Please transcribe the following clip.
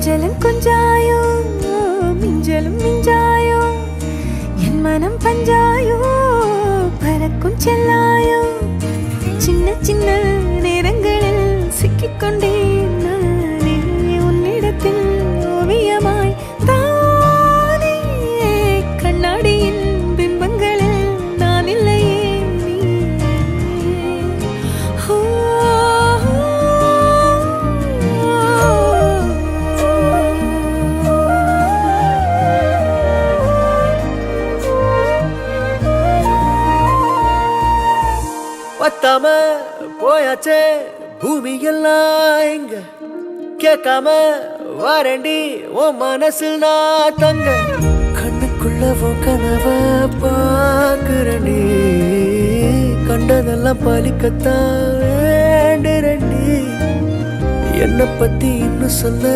கொஞ்சலும் கொஞ்சாயோ மிஞ்சலும் மிஞ்சாயோ. என் மனம் பஞ்சாயோ பறக்கும் செல்லாயோ. சின்ன சின்ன பத்தாம போயாச்சே பூமி எல்லாம் இங்க கேட்காம வாரண்டி ஓ மனசில் நான் தங்க. கண்ணுக்குள்ள உன் கனவ பாக்குறண்டி கண்டதெல்லாம் பலிக்கத்தான் வேண்டுறண்டி. என்னை பத்தி இன்னும் சொல்ல